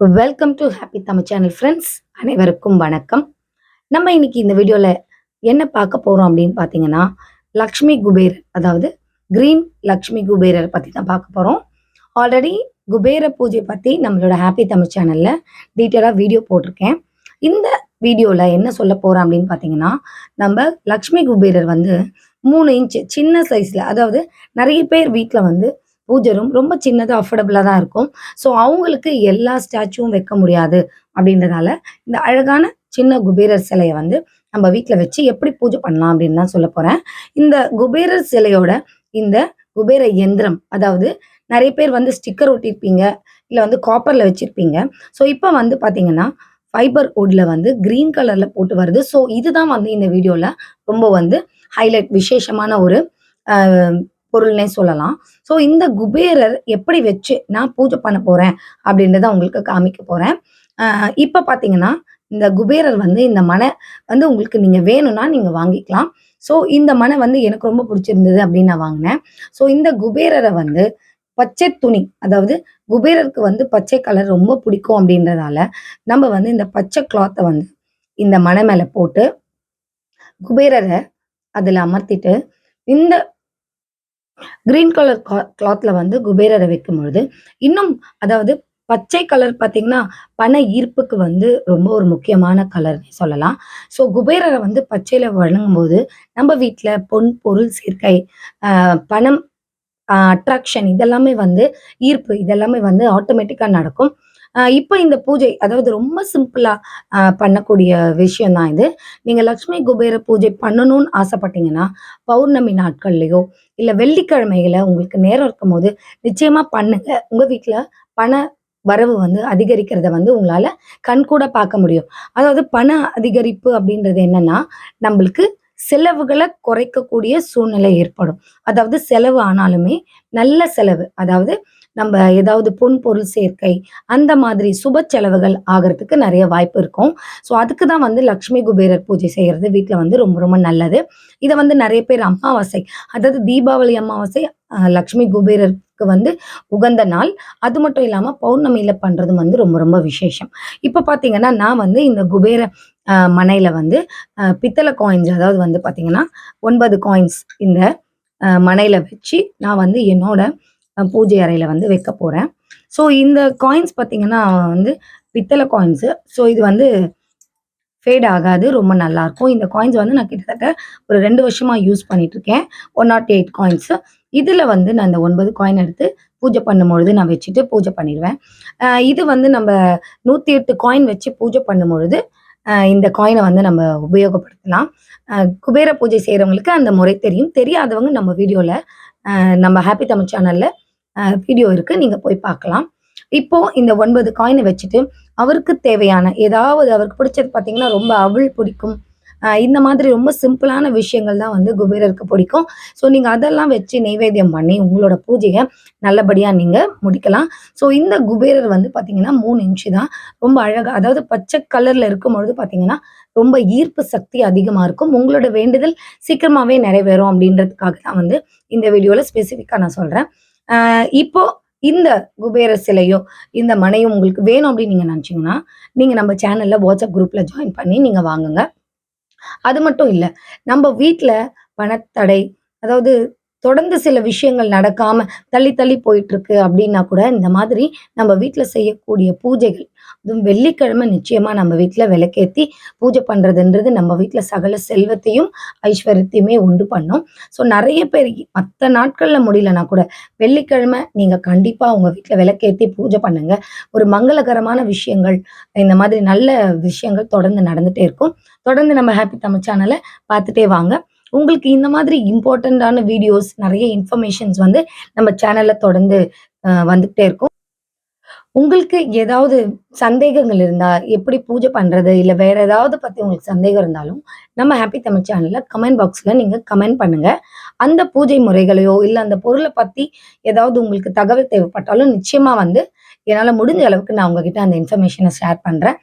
Welcome to happy Tamil channel friends அனைவருக்கும் வணக்கம். நம்ம இன்னைக்கு இந்த வீடியோவில் என்ன பார்க்க போகிறோம் அப்படின்னு பார்த்தீங்கன்னா லக்ஷ்மி குபேரர் அதாவது கிரீன் லக்ஷ்மி குபேரர் பற்றி தான் பார்க்க போகிறோம் ஆல்ரெடி குபேர பூஜை பற்றி நம்மளோட ஹாப்பி தமிழ் சேனலில் டீட்டெயிலாக வீடியோ போட்டிருக்கேன். இந்த வீடியோவில் என்ன சொல்ல போகிறோம் அப்படின்னு பார்த்தீங்கன்னா நம்ம லக்ஷ்மி குபேரர் வந்து மூணு இன்ச்சு சின்ன சைஸில் அதாவது நிறைய பேர் வீட்டில் வந்து பூஜை ரூம் ரொம்ப சின்னது அஃபோர்டபுளாக தான் இருக்கும். ஸோ அவங்களுக்கு எல்லா ஸ்டாச்சுவும் வைக்க முடியாது அப்படின்றதால இந்த அழகான சின்ன குபேரர் சிலையை வந்து நம்ம வீட்டில் வச்சு எப்படி பூஜை பண்ணலாம் அப்படின்னு தான் சொல்ல போகிறேன் இந்த குபேரர் சிலையோட இந்த குபேர எந்திரம் அதாவது நிறைய பேர் வந்து ஸ்டிக்கர் ஒட்டியிருப்பீங்க இல்லை வந்து காப்பரில் வச்சுருப்பீங்க. ஸோ இப்போ வந்து பார்த்தீங்கன்னா ஃபைபர் உட்ல வந்து க்ரீன் கலரில் போட்டு வருது. ஸோ இதுதான் வந்து இந்த வீடியோவில் ரொம்ப வந்து ஹைலைட் விசேஷமான ஒரு பொருள்னே சொல்லலாம். ஸோ இந்த குபேரர் எப்படி வச்சு நான் பூஜை பண்ண போகிறேன் அப்படின்றத உங்களுக்கு காமிக்க போகிறேன் இப்போ பார்த்தீங்கன்னா இந்த குபேரர் வந்து இந்த மனை வந்து உங்களுக்கு நீங்கள் வேணும்னா நீங்கள் வாங்கிக்கலாம். ஸோ இந்த மனை வந்து எனக்கு ரொம்ப பிடிச்சிருந்தது அப்படின்னு நான் வாங்கினேன். ஸோ இந்த குபேரரை வந்து பச்சை துணி அதாவது குபேரருக்கு வந்து பச்சை கலர் ரொம்ப பிடிக்கும் அப்படின்றதால நம்ம வந்து இந்த பச்சை கிளாத்தை வந்து இந்த மனை மேலே போட்டு குபேரரை அதில் அமர்த்திட்டு இந்த கிரீன் கலர் கிளாத்ல வந்து குபேரரை வைக்கும் பொழுது இன்னும் அதாவது பச்சை கலர் பார்த்தீங்கன்னா பண ஈர்ப்புக்கு வந்து ரொம்ப ஒரு முக்கியமான கலர்னே சொல்லலாம். ஸோ குபேரரை வந்து பச்சையில் வழங்கும் போது நம்ம வீட்டில் பொன் பொருள் சேர்க்கை ஆஹ் பணம் அட்ராக்ஷன் இதெல்லாமே வந்து ஈர்ப்பு இதெல்லாமே வந்து ஆட்டோமேட்டிக்காக நடக்கும். இப்போ இந்த பூஜை அதாவது ரொம்ப சிம்பிளாக பண்ணக்கூடிய விஷயம் தான் இது. நீங்கள் லக்ஷ்மி குபேர பூஜை பண்ணணும்னு ஆசைப்பட்டீங்கன்னா பௌர்ணமி நாட்கள்லையோ இல்லை வெள்ளிக்கிழமைகளை உங்களுக்கு நேரம் இருக்கும் போது நிச்சயமா பண்ணுங்க. உங்க வீட்டில் பண வரவு வந்து அதிகரிக்கிறத வந்து உங்களால கண்கூட பார்க்க முடியும். அதாவது பண அதிகரிப்பு அப்படின்றது என்னன்னா நம்மளுக்கு செலவுகளை குறைக்கக்கூடிய சூழ்நிலை ஏற்படும். அதாவது செலவு ஆனாலுமே நல்ல செலவு அதாவது நம்ம ஏதாவது பொன் பொருள் சேர்க்கை அந்த மாதிரி சுப செலவுகள் ஆகிறதுக்கு நிறைய வாய்ப்பு இருக்கும். ஸோ அதுக்கு தான் வந்து லக்ஷ்மி குபேரர் பூஜை செய்கிறது வீட்டில் வந்து ரொம்ப ரொம்ப நல்லது. இதை வந்து நிறைய பேர் அமாவாசை அதாவது தீபாவளி அமாவாசை லக்ஷ்மி குபேரருக்கு வந்து உகந்த நாள். அது மட்டும் இல்லாமல் பௌர்ணமியில் பண்ணுறதும் வந்து ரொம்ப ரொம்ப விசேஷம். இப்போ பார்த்தீங்கன்னா நான் வந்து இந்த குபேர மனையில் வந்து பித்தளை காயின்ஸ் அதாவது வந்து பார்த்தீங்கன்னா ஒன்பது காயின்ஸ் இந்த மனையில் வச்சு நான் வந்து என்னோட பூஜை அறையில வந்து வைக்க போறேன். ஸோ இந்த காயின்ஸ் பார்த்திங்கன்னா வந்து பித்தளை காயின்ஸ் ஸோ இது வந்து ஃபேட் ஆகாது ரொம்ப நல்லா இருக்கும் இந்த காயின்ஸ் வந்து நான் கிட்டத்தட்ட ஒரு ரெண்டு வருஷமா யூஸ் பண்ணிட்டு இருக்கேன் ஒன் நாட் எயிட் காயின்ஸ் இதில் வந்து நான் இந்த ஒன்பது காயின் எடுத்து பூஜை பண்ணும்பொழுது நான் வச்சுட்டு பூஜை பண்ணிடுவேன். இது வந்து நம்ம நூற்றி எட்டு காயின் வச்சு பூஜை பண்ணும்பொழுது இந்த காயினை வந்து நம்ம உபயோகப்படுத்தலாம். குபேர பூஜை செய்கிறவங்களுக்கு அந்த முறை தெரியும். தெரியாதவங்க நம்ம வீடியோவில் நம்ம ஹாப்பி தமிழ் சேனலில் வீடியோ இருக்குது நீங்கள் போய் பார்க்கலாம். இப்போ இந்த ஒன்பது காயினை வச்சுட்டு அவருக்கு தேவையான ஏதாவது அவருக்கு பிடிச்சது பார்த்தீங்கன்னா ரொம்ப அவள் பிடிக்கும். இந்த மாதிரி ரொம்ப சிம்பிளான விஷயங்கள் தான் வந்து குபேரருக்கு பிடிக்கும். ஸோ நீங்கள் அதெல்லாம் வச்சு நெய்வேத்தியம் பண்ணி உங்களோட பூஜையை நல்லபடியாக நீங்கள் முடிக்கலாம். ஸோ இந்த குபேரர் வந்து பார்த்தீங்கன்னா மூணு இன்ச்சு தான். ரொம்ப அழகாக அதாவது பச்சை கலரில் இருக்கும் பொழுது பார்த்தீங்கன்னா ரொம்ப ஈர்ப்பு சக்தி அதிகமாக இருக்கும். உங்களோட வேண்டுதல் சீக்கிரமாகவே நிறைவேறும் அப்படின்றதுக்காக தான் வந்து இந்த வீடியோவில் ஸ்பெசிஃபிக்காக நான் சொல்கிறேன் இப்போ இந்த குபேர சிலையோ இந்த மனையும் உங்களுக்கு வேணும் அப்படின்னு நீங்கள் நினச்சிங்கன்னா நீங்கள் நம்ம சேனலில் வாட்ஸ்அப் குரூப்பில் ஜாயின் பண்ணி நீங்கள் வாங்குங்க. அது மட்டும் இல்லை நம்ம வீட்டில் பணத்தடை அதாவது தொடர்ந்து சில விஷயங்கள் நடக்காம தள்ளி தள்ளி போயிட்டு இருக்கு அப்படின்னா கூட இந்த மாதிரி நம்ம வீட்டில் செய்யக்கூடிய பூஜைகள் அதுவும் வெள்ளிக்கிழமை நிச்சயமா நம்ம வீட்டில் விளக்கேத்தி பூஜை பண்றதுன்றது நம்ம வீட்டில் சகல செல்வத்தையும் ஐஸ்வர்யத்தையுமே உண்டு பண்ணும். ஸோ நிறைய பேர் மற்ற நாட்கள்ல முடியலனா கூட வெள்ளிக்கிழமை நீங்க கண்டிப்பா உங்க வீட்டில் விளக்கேத்தி பூஜை பண்ணுங்க. ஒரு மங்களகரமான விஷயங்கள் இந்த மாதிரி நல்ல விஷயங்கள் தொடர்ந்து நடந்துட்டே இருக்கும். தொடர்ந்து நம்ம ஹாப்பி தமிழ் சேனலை பார்த்துட்டே வாங்க. உங்களுக்கு இந்த மாதிரி இம்பார்ட்டண்ட்டான வீடியோஸ் நிறைய இன்ஃபர்மேஷன்ஸ் வந்து நம்ம சேனல்ல தொடர்ந்து வந்துகிட்டே இருக்கும். உங்களுக்கு ஏதாவது சந்தேகங்கள் இருந்தால் எப்படி பூஜை பண்ணுறது இல்லை வேற ஏதாவது பற்றி உங்களுக்கு சந்தேகம் இருந்தாலும் நம்ம ஹாப்பி தமிழ் சேனலில் கமெண்ட் பாக்ஸில் நீங்கள் கமெண்ட் பண்ணுங்கள் அந்த பூஜை முறைகளையோ இல்லை அந்த பொருளை பற்றி ஏதாவது உங்களுக்கு தகவல் தேவைப்பட்டாலும் நிச்சயமாக வந்து என்னால் முடிஞ்ச அளவுக்கு நான் உங்ககிட்ட அந்த இன்ஃபர்மேஷனை ஷேர் பண்ணுறேன்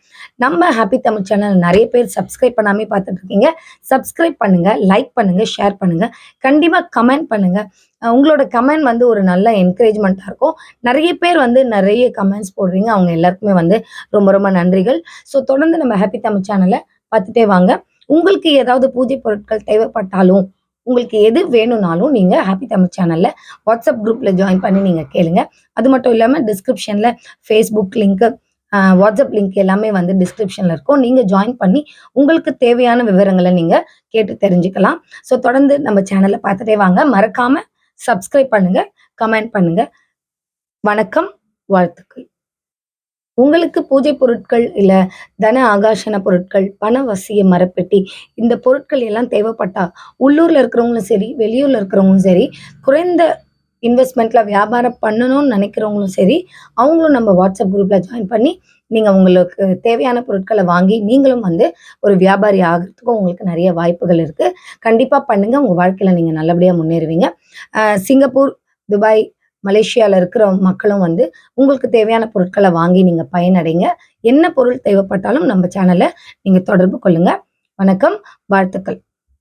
நம்ம ஹாப்பி தமிழ் சேனல் நிறைய பேர் சப்ஸ்கிரைப் பண்ணாமே பார்த்துட்டு இருக்கீங்க. சப்ஸ்கிரைப் பண்ணுங்க, லைக் பண்ணுங்க, ஷேர் பண்ணுங்க. கண்டிப்பாக கமெண்ட் பண்ணுங்க. உங்களோட கமெண்ட் வந்து ஒரு நல்ல என்கரேஜ்மெண்ட்டாக இருக்கும். நிறைய பேர் வந்து நிறைய கமெண்ட்ஸ் போடுறீங்க. அவங்க எல்லாருக்குமே வந்து ரொம்ப ரொம்ப நன்றிகள். ஸோ தொடர்ந்து நம்ம ஹாப்பி தமிழ் சேனலை பார்த்துட்டே வாங்க. உங்களுக்கு ஏதாவது பூஜை பொருட்கள் தேவைப்பட்டாலும், உங்களுக்கு எது வேணும்னாலும் நீங்கள் ஹாப்பி தமிழ் சேனலில் வாட்ஸ்அப் குரூப்பில் ஜாயின் பண்ணி நீங்கள் கேளுங்க. அது மட்டும் இல்லாமல் டிஸ்கிரிப்ஷனில் ஃபேஸ்புக் லிங்க், வாட்ஸ்அப் லிங்க் எல்லாமே வந்து டிஸ்கிரிப்ஷனில் இருக்கும். நீங்கள் ஜாயின் பண்ணி உங்களுக்கு தேவையான விவரங்களை நீங்கள் கேட்டு தெரிஞ்சுக்கலாம். ஸோ தொடர்ந்து நம்ம சேனலை பார்த்துட்டே வாங்க. மறக்காமல் சப்ஸ்கிரைப் பண்ணுங்கள் கமெண்ட் பண்ணுங்கள் வணக்கம், வாழ்த்துக்கள். உங்களுக்கு பூஜை பொருட்கள், இல்ல தன ஆகாஷண பொருட்கள், பண வசிய மரப்பெட்டி இந்த பொருட்கள் எல்லாம் தேவைப்பட்டா, உள்ளூர்ல இருக்கிறவங்களும் சரி, வெளியூர்ல இருக்கிறவங்களும் சரி, குறைந்த இன்வெஸ்ட்மெண்ட்டில் வியாபாரம் பண்ணணும்னு நினைக்கிறவங்களும் சரி, அவங்களும் நம்ம வாட்ஸ்அப் குரூப்ல ஜாயின் பண்ணி, நீங்க உங்களுக்கு தேவையான பொருட்களை வாங்கி, நீங்களும் வந்து ஒரு வியாபாரி ஆகுறதுக்கும் உங்களுக்கு நிறைய வாய்ப்புகள் இருக்கு. கண்டிப்பா பண்ணுங்க. உங்க வாழ்க்கையில நீங்க நல்லபடியா முன்னேறுவீங்க. சிங்கப்பூர், துபாய், மலேசியால இருக்கிற மக்களும் வந்து உங்களுக்கு தேவையான பொருட்களை வாங்கி நீங்க பயனடைங்க. என்ன பொருள் தேவைப்பட்டாலும் நம்ம சேனலை நீங்க தொடர்பு கொள்ளுங்க. வணக்கம், வாழ்த்துக்கள்.